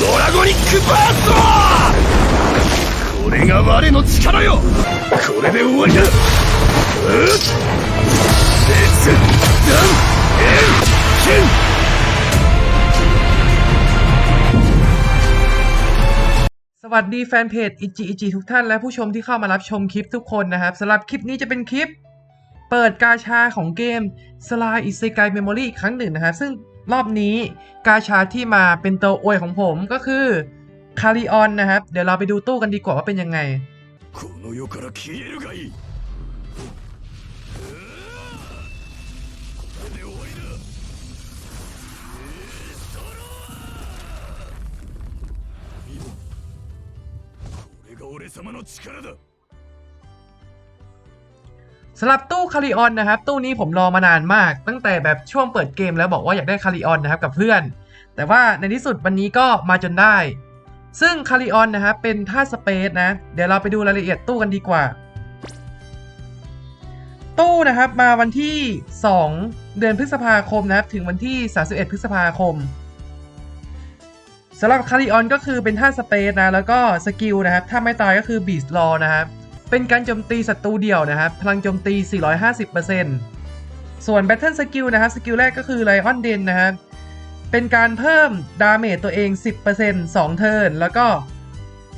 ドラゴニックバーストこれが我の力よこれで終わりだうっ熱断円金 สวัสดีแฟนเพจอิจิอิจิทุกท่านและผู้ชมที่เข้ามารับชมคลิปทุกคนนะครับสำหรับคลิปนี้จะเป็นคลิป เปิดกาชาของเกม s l y i s e k a i Memory อีกครั้งหนึ่งนะครับ ซึ่ง รอบนี้กาชาที่มาเป็นตัวอวยของผมก็คือคาริออนนะครับ เดี๋ยวเราไปดูตู้กันดีกว่าว่าเป็นยังไง この世から消えるがいいこれで終わりだ見ろこれが俺様の力だ สำหรับตู้คาริออนนะครับ ตู้นี้ผมรอมานานมาก ตั้งแต่แบบช่วงเปิดเกมแล้วบอกว่าอยากได้คาริออนนะครับกับเพื่อน แต่ว่าในที่สุดวันนี้ก็มาจนได้ ซึ่งคาริออนนะครับเป็นท่าสเปซนะ เดี๋ยวเราไปดูรายละเอียดตู้กันดีกว่า ตู้นะครับมาวันที่ 2 เดือนพฤษภาคมนะครับถึงวันที่ 31 พฤษภาคมสำหรับคาริออนก็คือเป็นท่าสเปซนะแล้วก็สกิลนะครับถ้าไม่ตายก็คือบีสลอนะครับ เป็นการโจมตีศัตรูเดี่ยวนะครับ พลังโจมตี 450%ส่วน Battle Skill นะครับ สกิลแรกก็คือ Lion Den นะครับ เป็นการเพิ่มดาเมจตัวเอง 10% 2 เทิร์น แล้วก็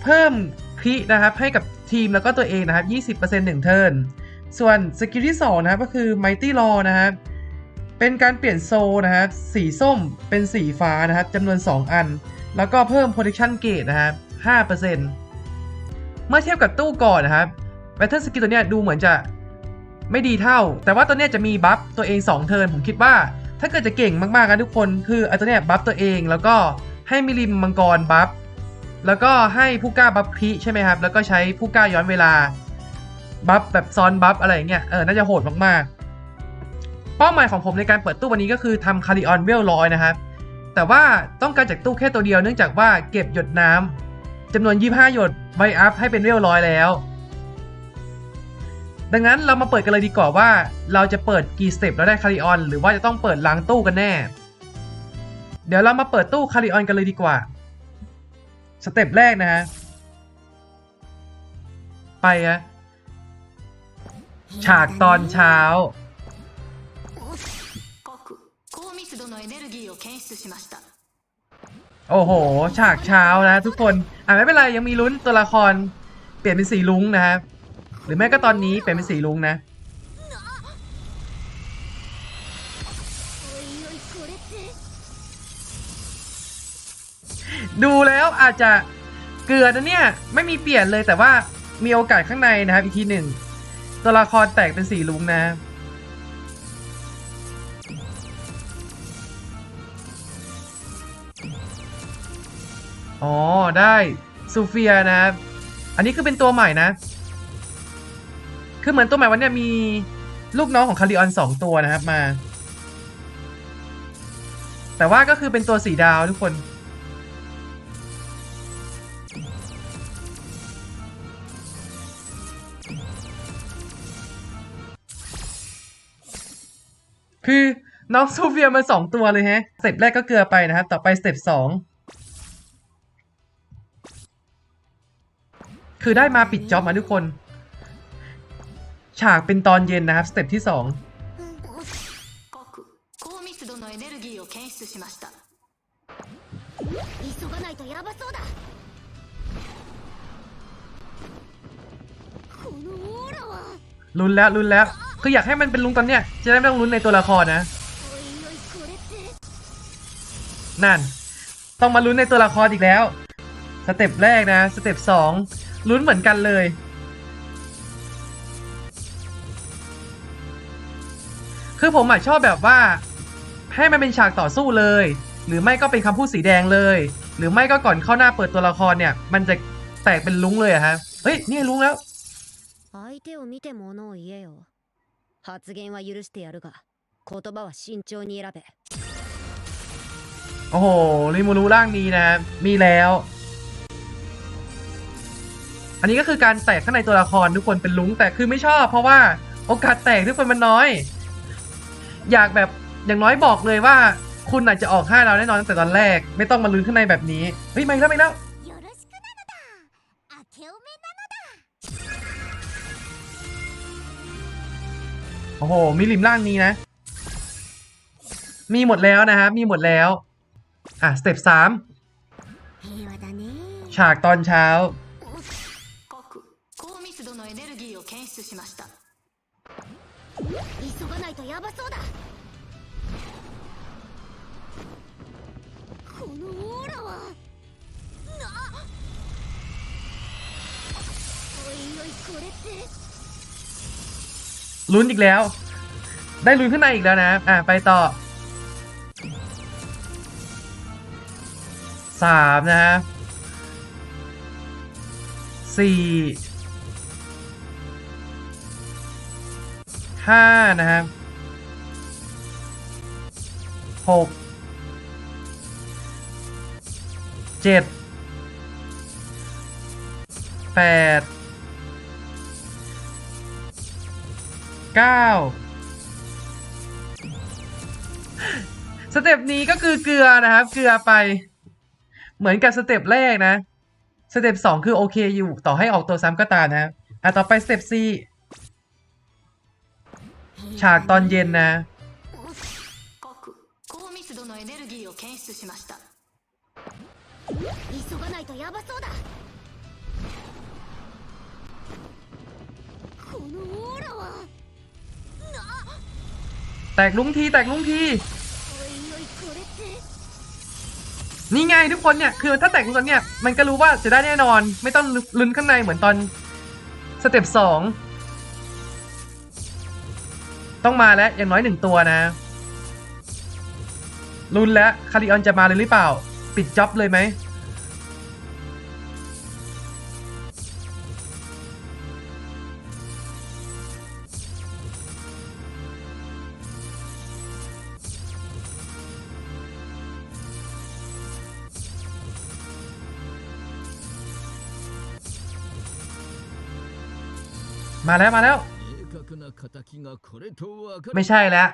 เพิ่มครินะครับให้กับทีมแล้วก็ตัวเองนะครับ 20% 1 เทิร์น ส่วนสกิลที่ 2 นะครับก็คือ Mighty Law นะครับ เป็นการเปลี่ยนโซนะครับ สีส้มเป็นสีฟ้านะครับจำนวน 2 อัน แล้วก็เพิ่ม Protection Gauge นะครับ 5%เมื่อเทียบกับตู้ก่อนนะครับ Battle Skill ตัวเนี้ยดูเหมือนจะไม่ดีเท่า แต่ว่าตัวเนี้ยจะมีบัฟตัวเอง2เทิร์นผมคิดว่า ถ้าเกิดจะเก่งมากๆนะทุกคนคือไอ้ตัวเนี้ยบัฟตัวเองแล้วก็ให้มิลิมมังกรบัฟแล้วก็ให้ผู้กล้าบัฟคริใช่ไหมครับ แล้วก็ใช้ผู้กล้าย้อนเวลาบัฟแบบซ้อนบัฟอะไรอย่างเงี้ยเออน่าจะโหดมากๆ เป้าหมายของผมในการเปิดตู้วันนี้ก็คือทำคาริออนเวลร้อยนะครับ แต่ว่าต้องการจากตู้แค่ตัวเดียวเนื่องจากว่าเก็บหยดน้ำจำนวน 25 หยดไวอัพให้เป็นเวลร้อยแล้ว ดังนั้นเรามาเปิดกันเลยดีกว่าว่า เราจะเปิดกี่สเต็ปแล้วได้คาริออน หรือว่าจะต้องเปิดล้างตู้กันแน่ เดี๋ยวเรามาเปิดตู้คาริออนกันเลยดีกว่า สเต็ปแรกนะฮะ ไปฮะฉากตอนเช้า โอ้โห ฉากเช้านะทุกคน อ่าไม่เป็นไร ยังมีลุ้นตัวละครเปลี่ยนเป็นสีลุ้งนะครับ หรือไม่ก็ตอนนี้เปลี่ยนเป็นสีลุงนะ ดูแล้วอาจจะเกลือนะเนี่ย ไม่มีเปลี่ยนเลยแต่ว่ามีโอกาสข้างในนะครับ อีกทีหนึ่งตัวละครแตกเป็นสีลุงนะอ๋อได้ซูเฟียนะครับ อันนี้คือเป็นตัวใหม่นะ คือเหมือนตัวใหม่วันเนี้ยมีลูกน้องของคาริออนสองตัวนะครับมา แต่ว่าก็คือเป็นตัวสีดาวทุกคน คือน้องซูเฟียมาสองตัวเลยฮะสเต็ปแรกก็เกลือไปนะครับ ต่อไปสเต็ปสองคือได้มาปิดจ็อบมาทุกคน ฉากเป็นตอนเย็นนะครับสเต็ปที่สองลุ้นแล้วลุ้นแล้วคืออยากให้มันเป็นลุงตอนเนี้ยจะได้ไม่ต้องลุ้นในตัวละครนะนั่น ต้องมาลุ้นในตัวละครอีกแล้ว สเต็ปแรกนะ สเต็ปสองลุ้นเหมือนกันเลย คือผมอะชอบแบบว่า ให้มันเป็นฉากต่อสู้เลย หรือไม่ก็เป็นคำพูดสีแดงเลย หรือไม่ก็ก่อนเข้าหน้าเปิดตัวละครเนี่ย มันจะแตกเป็นลุ้งเลยอะฮะเฮ้ยนี่ลุ้งแล้วโอ้โหริมูรู้ร่างนี้นะ มีแล้ว อันนี้ก็คือการแตกข้างในตัวละครทุกคนเป็นลุ้งแต่คือไม่ชอบ เพราะว่าโอกาสแตกทุกคนมันน้อย อยากแบบอย่างน้อยบอกเลยว่า คุณอาจจะออกห้าดาวแน่นอนตั้งแต่ตอนแรก ไม่ต้องมาลื้นข้างในแบบนี้เฮ้ยไม่แล้วไม่แล้วโอ้โห มีริมล่างนี้นะ มีหมดแล้วนะครับ มีหมดแล้ว อะ สเต็ปสามฉากตอนเช้า ลุ้นอีกแล้ว ได้ลุ้นข้างในอีกแล้วนะ อะ ไปต่อสามนะฮะสี่ห้านะครับหกเจ็ดแปด เก้า สเต็ปนี้ก็คือเกลือนะครับ เกลือไป เหมือนกับสเต็ปแรกนะ สเต็ปสองคือโอเคอยู่ ต่อให้ออกตัวซ้ำก็ตามนะครับอ่ะต่อไปสเต็ปซีฉากตอนเย็นนะ 各高密度のエネルギーを検出しました 急がないとヤバそうだこのオーラは แตกลุงทีแตกลุงทีนี่ไงทุกคนเนี่ยคือถ้าแตกลุงกันเนี่ยมันก็รู้ว่าจะได้แน่นอน ไม่ต้องลุ้นข้างในเหมือนตอนสเต็ปสองต้องมาแล้วอย่างน้อยหนึ่งตัวนะลุ้นแล้วคาริออนจะมาเลยหรือเปล่า ปิดจ็อบเลยไหม มาแล้วมาแล้ว ไม่ใช่แล้ว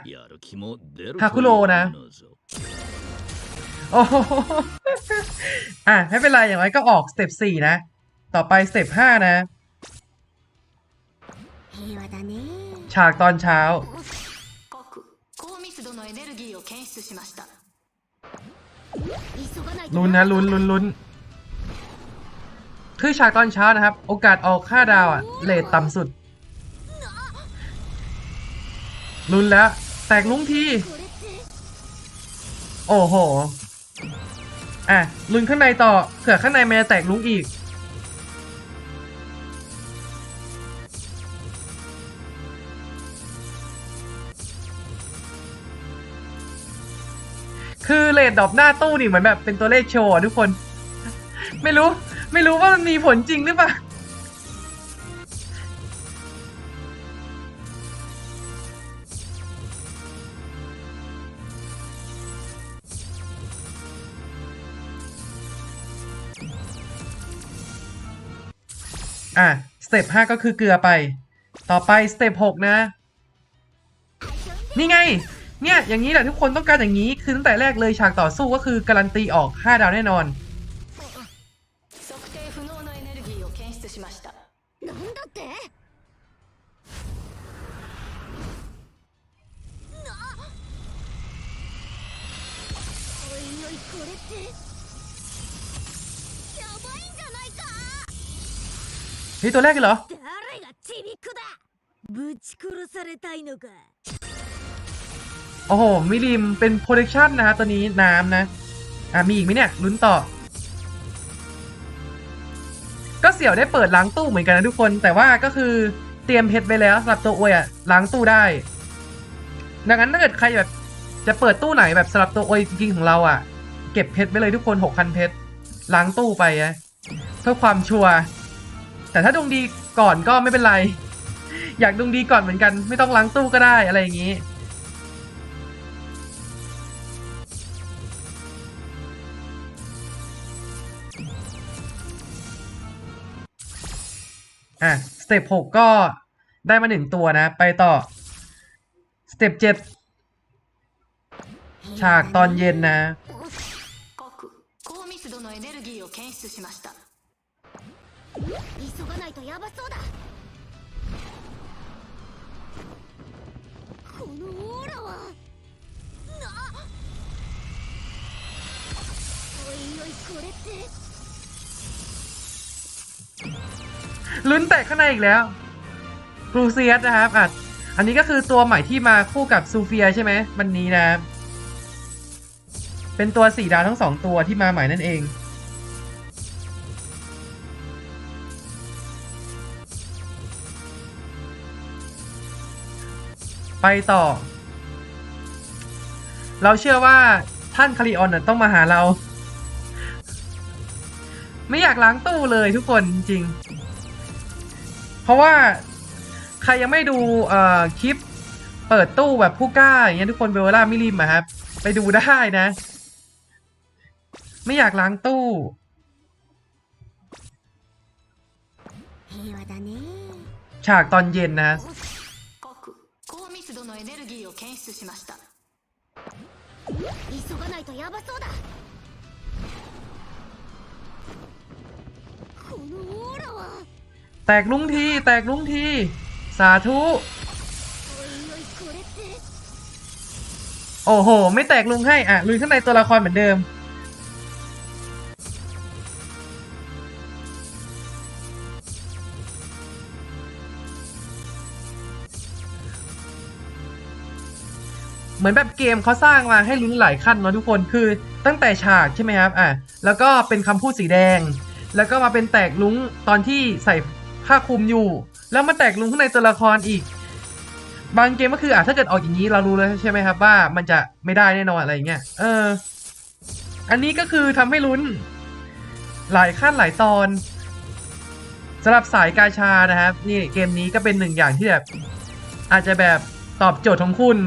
ฮาคุโรนะ โอ้โหอะไม่เป็นไรอย่างไรก็ออกสเต็ปสี่นะ ต่อไปสเต็ปห้านะ ฉากตอนเช้า ลุ้นนะลุ้นลุ้นลุ้นคือฉากตอนเช้านะครับ โอกาสออกค่าดาวอะเลทต่ำสุด ลุ้นแล้ว แตกลุ้งที โอ้โห อะลุ้นข้างในต่อเผื่อข้างในมันจะแตกลุ้งอีก คือเลดดอบหน้าตู้นี่เหมือนแบบเป็นตัวเลขโชว์ทุกคน ไม่รู้ ไม่รู้ว่ามันมีผลจริงหรือเปล่า อ่ะ สเต็ป5ก็คือเกลือไป ต่อไปสเต็ป6นะ นี่ไง เนี่ย อย่างนี้แหละทุกคนต้องการอย่างนี้ คือตั้งแต่แรกเลยฉากต่อสู้ก็คือการันตีออก 5 ดาวแน่นอน 測定不能 ฮ้ยตัวแรกเหรอโอ้โหมิริมเป็นโพเทคชั่นนะฮะตัวนี้น้ำนะ อะ มีอีกไหมเนี่ย ลุ้นต่อ ก็เสี่ยวได้เปิดล้างตู้เหมือนกันนะทุกคน แต่ว่าก็คือเตรียมเพชรไปแล้วสำหรับตัวอวยอะล้างตู้ได้ ดังนั้นถ้าเกิดใครแบบจะเปิดตู้ไหนแบบสำหรับตัวอวยจริงๆของเราอะเก็บเพชรไปเลยทุกคนหกพันเพชรล้างตู้ไปเพื่อความชัวร์ แต่ถ้าดวงดีก่อนก็ไม่เป็นไร อยากดวงดีก่อนเหมือนกัน ไม่ต้องล้างตู้ก็ได้อะไรอย่างนี้อะสเต็ปหกก็ได้มาหนึ่งตัวนะ ไปต่อ สเต็ปเจ็ดฉฉากตอนเย็นนะ 急がないとヤバそうだこのオーラはなおいおいこれって ลุ้นแตกข้างในอีกแล้วครูเซียสนะครับอ่ะอันนี้ก็คือตัวใหม่ที่มาคู่กับซูเฟียใช่ไหมวันนี้นะ เป็นตัวสี่ดาวทั้งสองตัวที่มาใหม่นั่นเอง ไปต่อ เราเชื่อว่าท่านคาริออนต้องมาหาเรา ไม่อยากล้างตู้เลยทุกคนจริง เพราะว่าใครยังไม่ดูคลิปเปิดตู้แบบผู้กล้าอย่างเงี้ยทุกคนเบลล่าไม่รีบอะครับ ไปดูได้นะ ไม่อยากล้างตู้ฉากตอนเย็นนะ エネルギーを検出しました急がないとヤバそうだこのオーラは แตกลุ้งที แตกลุ้งที สาธุ おいおいこれって โอ้โห ไม่แตกลุงให้ อ่ะ ลุยข้างในตัวละครเหมือนเดิม เหมือนแบบเกมเขาสร้างมาให้ลุ้นหลายขั้นเนาะทุกคนคือตั้งแต่ฉากใช่ไหมครับอะแล้วก็เป็นคำพูดสีแดง แล้วก็มาเป็นแตกลุงตอนที่ใส่ผ้าคลุมอยู่ แล้วมาแตกลุงข้างในตัวละครอีก บางเกมก็คืออะถ้าเกิดออกอย่างนี้เรารู้แล้วใช่ไหมครับ ว่ามันจะไม่ได้แน่นอนอะไรเงี้ยเออ อันนี้ก็คือทำให้ลุ้น หลายขั้นหลายตอนสำหรับสายกาชานะครับ นี่เกมนี้ก็เป็นหนึ่งอย่างที่แบบอาจจะแบบตอบโจทย์ของคุณ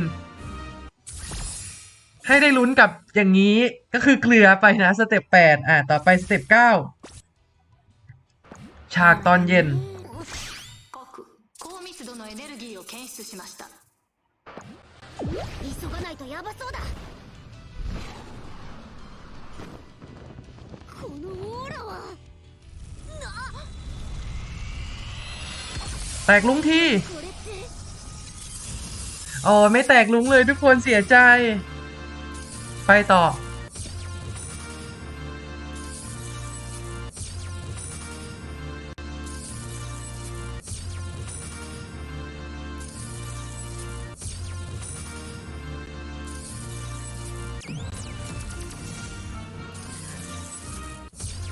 ให้ได้ลุ้นกับอย่างนี้ก็คือเกลือไปนะสเต็ปแปดอะต่อไปสเต็ปเก้าฉากตอนเย็น แตกลุงที่ อ๋อ ไม่แตกลุงเลยทุกคนเสียใจ ไปต่อ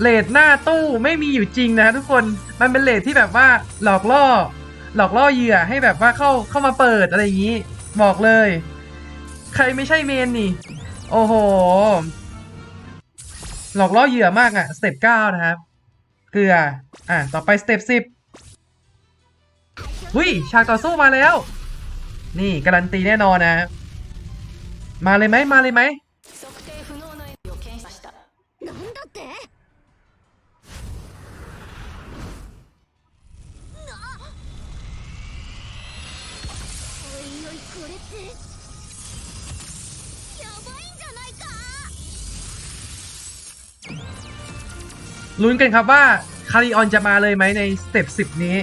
เลทหน้าตู้ไม่มีอยู่จริงนะทุกคนมันเป็นเลทที่แบบว่าหลอกล่อ หลอกล่อเหยื่อให้แบบว่าเข้าเข้ามาเปิดอะไรอย่างนี้ บอกเลย ใครไม่ใช่เมนนี่ โอ้โห หลอกล่อเหยื่อมากอะ่ะ สเต็ปเก้านะครับ เกลือ อ่ะ ต่อไปสเต็ปสิบหุ้ยฉากต่อสู้มาแล้ว นี่การันตีแน่นอนนะ มาเลยไหมมาเลยไหม 測定不能 ลุ้นกันครับว่าคาริออนจะมาเลยไหมในสเต็ปสิบนี้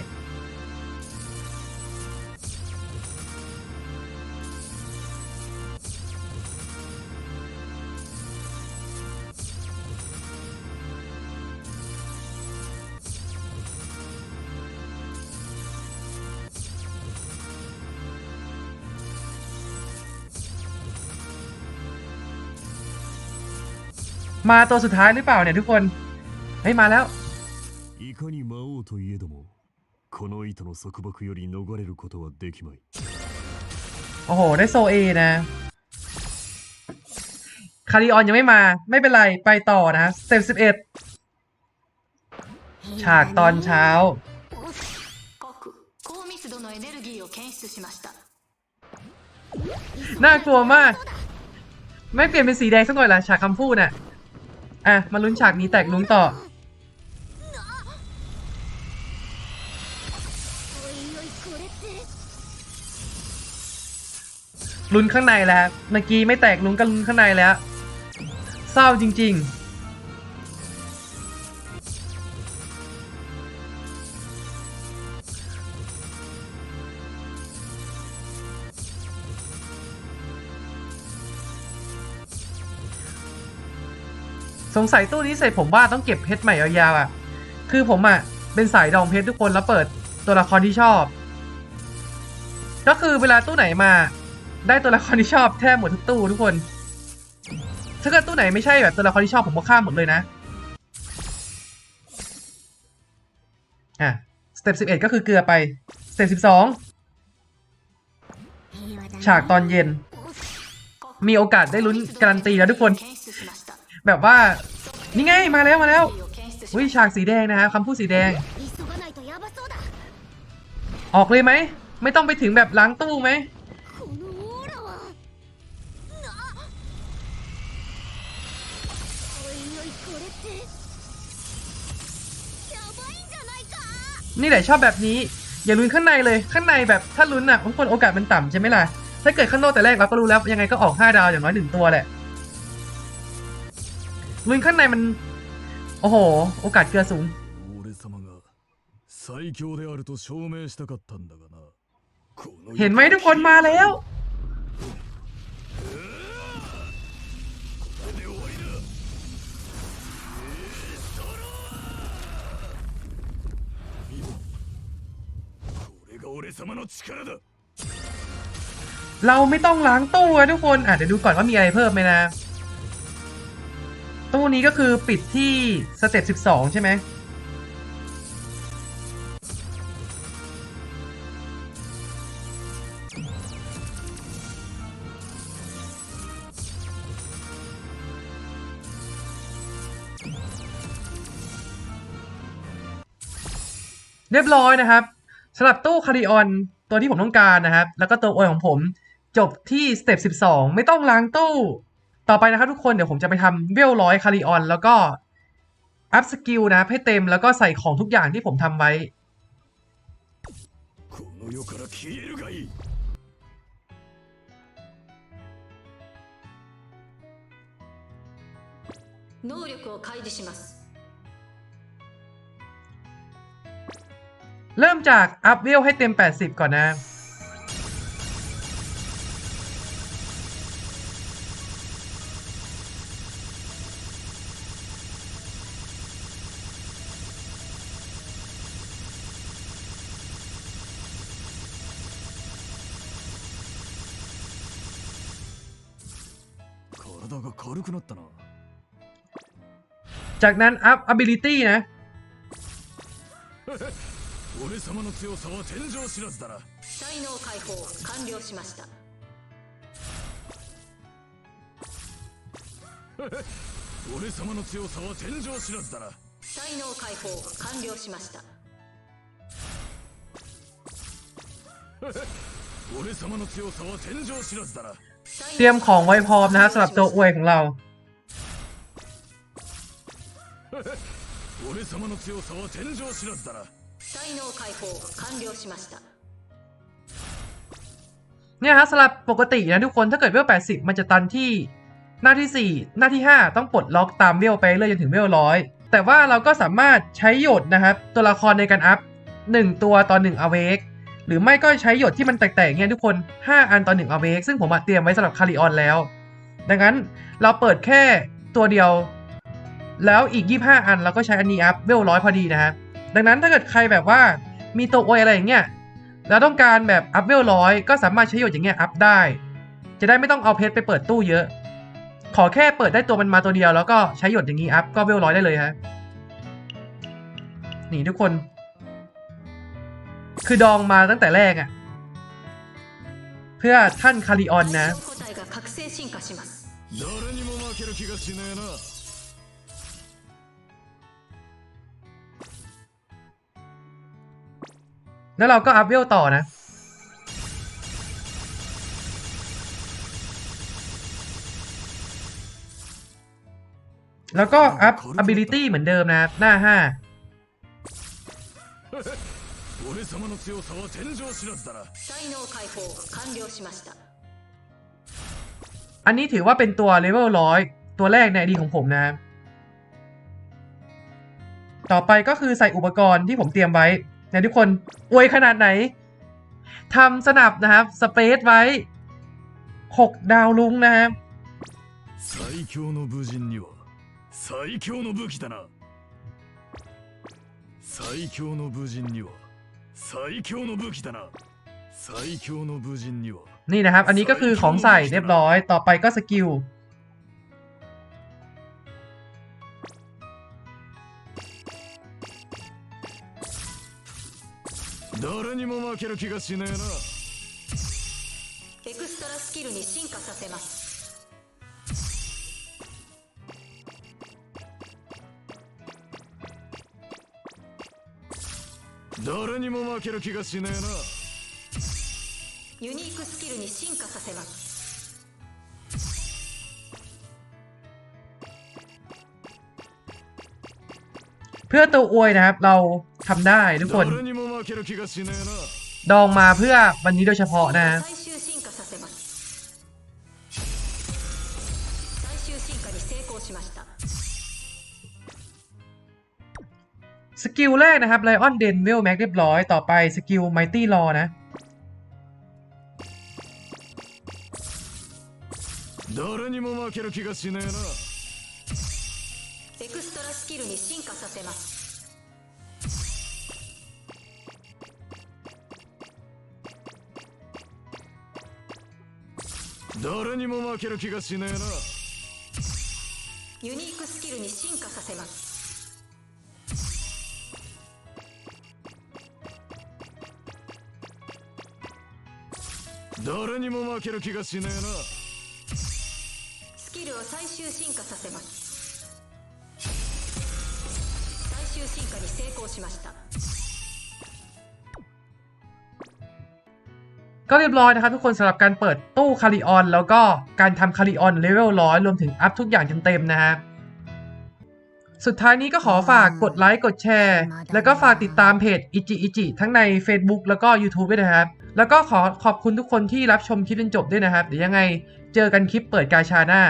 มาตัวสุดท้ายหรือเปล่าเนี่ยทุกคน เฮ้ย มาแล้ว いかに魔王といえどもこの糸の束縛より逃れることはできまい โอ้โห ได้โซเอนะ คาริออนยังไม่มา ไม่เป็นไร ไปต่อนะสเต็ปสิบเอ็ดฉากตอนเช้า 国高密度のエネルギーを検出しました น่ากลัวมาก ไม่เปลี่ยนเป็นสีแดงสักหน่อยละฉากคำพูดน่ะ อ่ะ มาลุ้นฉากนี้แตกลุงต่อ ลุ้นข้างในแล้วเมื่อกี้ไม่แตกลุ้นก็ลุ้นข้างในแล้ว เศร้าจริง ๆสงสัยตู้นี้เสร็จผมว่าต้องเก็บเพชรใหม่ยาวๆอะ คือผมอะ เป็นสายดองเพชรทุกคนแล้วเปิด ตัวละครที่ชอบ ก็คือเวลาตู้ไหนมา ได้ตัวละครที่ชอบแทบหมดทุกตู้ทุกคน ถ้าเกิดตู้ไหนไม่ใช่แบบตัวละครที่ชอบผมก็ข้ามหมดเลยนะอะสเต็ปสิบเอ็ดก็คือเกลือไปสเต็ปสิบสองฉากตอนเย็น มีโอกาสได้ลุ้นการันตีแล้วทุกคน แบบว่า นี่ไงมาแล้วมาแล้ววิฉากสีแดงนะฮะคำพูดสีแดง ออกเลยไหม ไม่ต้องไปถึงแบบล้างตู้ไหมนี่แหละชอบแบบนี้ อย่าลุ้นข้างในเลยข้างในแบบถ้าลุ้นอะทุกคนโอกาสมันต่ำใช่ไหมล่ะ ถ้าเกิดข้างนอกแต่แรกเราก็รู้แล้วยังไงก็ออก 5 ดาวอย่างน้อยหนึ่งตัวแหละลุ้นข้างในมัน โอ้โห โอกาสเกือสูง 最強であると証明したかったんだがなこの เห็นไหมทุกคนมาแล้ว これが俺様の力だ เราไม่ต้องล้างตู้อะทุกคนอ่ะเดี๋ยวดูก่อนว่ามีอะไรเพิ่มไหมนะ ตู้นี้ก็คือปิดที่สเต็ป12 ใช่ไหม เรียบร้อยนะครับสำหรับตู้คาริออนตัวที่ผมต้องการนะครับ แล้วก็ตัวโอยของผม จบที่สเต็ป12 ไม่ต้องล้างตู้ ต่อไปนะครับทุกคนเดี๋ยวผมจะไปทำเวลร้อยคาริออนแล้วก็อัพสกิลนะครับให้เต็มแล้วก็ใส่ของทุกอย่างที่ผมทำไว้ この世から消えるがいい能力を開示します เริ่มจากอัพเวลให้เต็ม 80 ก่อนนะจากนั้นอัพ ability นะ 俺様の強さは天井知らずだな才能解放完了しました俺様の強さは天井知らずだな才能解放完了しました 俺様の強さは天井知らずだな เตรียมของไว้พร้อมนะครับสำหรับตัวอวยของเรา 俺様の強さは天井知らずだな 才能解放完了しました เนี่ยครับสำหรับปกตินะทุกคนถ้าเกิดเวล 80 มันจะตันที่หน้าที่ 4 หน้าที่ 5 ต้องปลดล็อกตามเวลไปเรื่อยจนถึงเวลร้อยแต่ว่าเราก็สามารถใช้หยดนะครับ ตัวละครในการอัพ 1 ตัวต่อ1 awake หรือไม่ก็ใช้หยดที่มันแตกๆเนี่ยทุกคน 5 อันต่อ1 awake ซึ่งผมอะเตรียมไว้สำหรับคาริออนแล้ว ดังนั้นเราเปิดแค่ตัวเดียว แล้วอีก 25 อันเราก็ใช้อันนี้อัพเวลร้อยพอดีนะฮะ ดังนั้นถ้าเกิดใครแบบว่ามีตัวโอยอะไรอย่างเงี้ยแล้วต้องการแบบอัพเวลร้อยก็สามารถใช้หยดอย่างเงี้ยอัพได้ จะได้ไม่ต้องเอาเพชรไปเปิดตู้เยอะ ขอแค่เปิดได้ตัวมันมาตัวเดียว แล้วก็ใช้หยดอย่างงี้อัพก็เวลร้อยได้เลยฮะนี่ทุกคน คือดองมาตั้งแต่แรกอะ่ะ เพื่อท่านคาริออนนะ แล้วเราก็อัพเวลต่อนะ แล้วก็อัพ ability เหมือนเดิมนะครับ หน้า 俺様の強さは天井知らずだな才能解放完了しました อันนี้ถือว่าเป็นตัวเลเวลร้อยตัวแรกในอดีของผมนะครับต่อไปก็คือใส่อุปกรณ์ที่ผมเตรียมไว้ นะทุกคนอวยขนาดไหนทำสนับนะครับ สเปซไว้ 6 ดาวลุงนะครับ 最強の武人には最強の武器だな最強の武人には最強の武器だな最強の武人には นี่นะครับ อันนี้ก็คือของใส่เรียบร้อย ต่อไปก็สกิล 誰にも負ける気がしねえなエクストラスキルに進化させます誰にも負ける気がしねえなユニークスキルに進化させます เพื่อตัวอวยนะครับ เรา ทำได้ทุกคน 誰にも負ける気がしねえな ดองมาเพื่อวันนี้โดยเฉพาะนะ 最終進化させます最終進化に成功しました สกิลแรกนะครับไลออนเดนเวลแม็กเรียบร้อย ต่อไปสกิลไมตี้รอนะ 誰にも負ける気がしねえなエクストラスキルに進化させます 誰にも負ける気がしねえな。ユニークスキルに進化させます。誰にも負ける気がしねえな。スキルを最終進化させます。最終進化に成功しました ก็เรียบร้อยนะครับทุกคนสำหรับการเปิดตู้คาริออน แล้วก็การทำคาริออนเลเวลร้อยรวมถึงอัพทุกอย่างจนเต็มนะครับสุดท้ายนี้ก็ขอฝากกดไลค์กดแชร์ แล้วก็ฝากติดตามเพจอิจิอิจิทั้งใน Facebook แล้วก็ YouTube ด้วยนะครับ แล้วก็ขอขอบคุณทุกคนที่รับชมคลิปจนจบด้วยนะครับ เดี๋ยวยังไงเจอกันคลิปเปิดกาชาหน้า